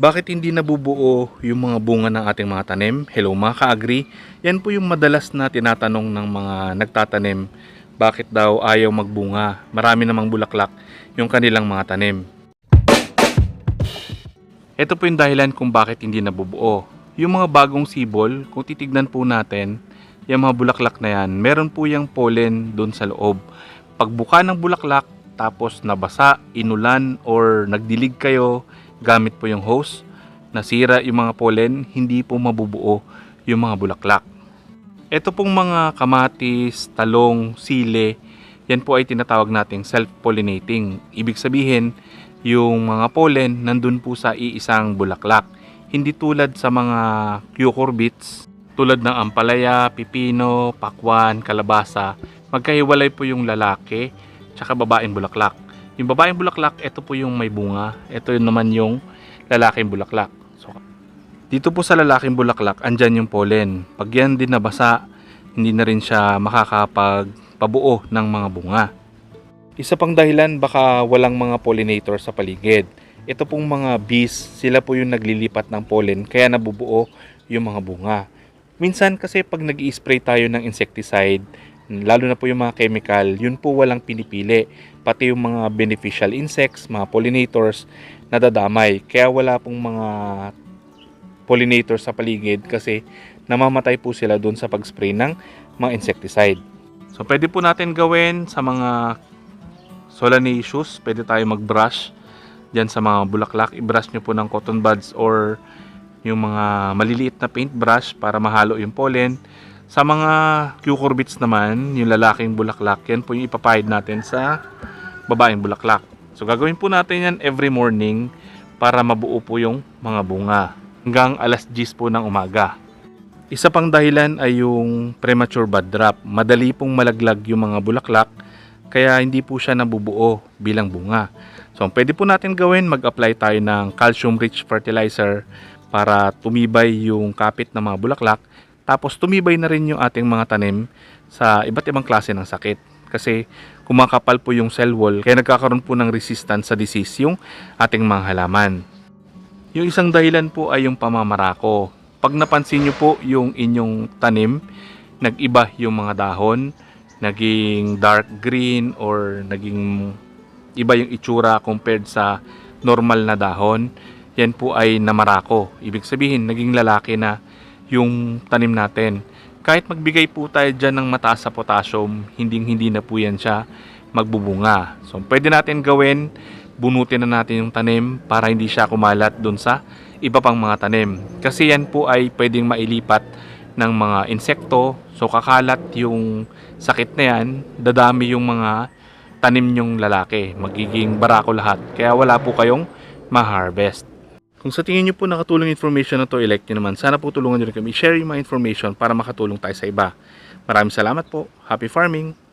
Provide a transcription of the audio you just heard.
Bakit hindi nabubuo yung mga bunga ng ating mga tanim? Hello mga ka-agri. Yan po yung madalas na tinatanong ng mga nagtatanim. Bakit daw ayaw magbunga? Marami namang bulaklak yung kanilang mga tanim. Ito po yung dahilan kung bakit hindi nabubuo. Yung mga bagong sibol, kung titignan po natin, yung mga bulaklak na yan, meron po yung pollen doon sa loob. Pagbuka ng bulaklak, tapos nabasa, inulan, or nagdilig kayo gamit po yung hose, nasira yung mga pollen, hindi po mabubuo yung mga bulaklak. Ito pong mga kamatis, talong, sile, yan po ay tinatawag nating self-pollinating. Ibig sabihin, yung mga pollen nandun po sa iisang bulaklak. Hindi tulad sa mga cucurbits, tulad ng ampalaya, pipino, pakwan, kalabasa, magkahiwalay po yung lalaki tsaka babaeng bulaklak. Yung babaeng bulaklak, ito po yung may bunga. Ito yun naman yung lalaking bulaklak. So, dito po sa lalaking bulaklak, andyan yung pollen. Pag yan din nabasa, hindi na rin siya makakapagpabuo ng mga bunga. Isa pang dahilan baka walang mga pollinator sa paligid. Ito pong mga bees, sila po yung naglilipat ng pollen kaya nabubuo yung mga bunga. Minsan kasi pag nag spray tayo ng insecticide, lalo na po yung mga chemical, yun po walang pinipili. Pati yung mga beneficial insects, mga pollinators, nadadamay. Kaya wala pong mga pollinators sa paligid kasi namamatay po sila doon sa pag-spray ng mga insecticide. So pwede po natin gawin sa mga solanaceous, pwede tayo mag-brush dyan sa mga bulaklak. I-brush nyo po ng cotton buds or yung mga maliliit na paintbrush para mahalo yung pollen. Sa mga cucurbits naman, yung lalaking bulaklak, yan po yung ipapahid natin sa babaeng bulaklak. So gagawin po natin yan every morning para mabuo po yung mga bunga hanggang alas 10 po ng umaga. Isa pang dahilan ay yung premature bud drop. Madali pong malaglag yung mga bulaklak kaya hindi po siya nabubuo bilang bunga. So ang pwede po natin gawin, mag-apply tayo ng calcium rich fertilizer para tumibay yung kapit ng mga bulaklak tapos tumibay na rin yung ating mga tanim sa iba't ibang klase ng sakit. Kasi kumakapal po yung cell wall kaya nagkakaroon po ng resistance sa disease yung ating mga halaman. Yung isang dahilan po ay yung pamamarako. Pag napansin nyo po yung inyong tanim, nag-iba yung mga dahon, naging dark green or naging iba yung itsura compared sa normal na dahon, yan po ay namarako. Ibig sabihin, naging lalaki na yung tanim natin. Kahit magbigay po tayo dyan ng mataas sa potassium, hindi hindi na po yan siya magbubunga. So, pwede natin gawin, bunutin na natin yung tanim para hindi siya kumalat dun sa iba pang mga tanim. Kasi yan po ay pwedeng mailipat ng mga insekto. So, kakalat yung sakit na yan, dadami yung mga tanim nyong lalaki. Magiging barako lahat. Kaya wala po kayong ma-harvest. Kung sa tingin nyo po nakatulong information na to, elect nyo naman. Sana po tulungan nyo rin kami. Share yung mga information para makatulong tayo sa iba. Maraming salamat po. Happy farming!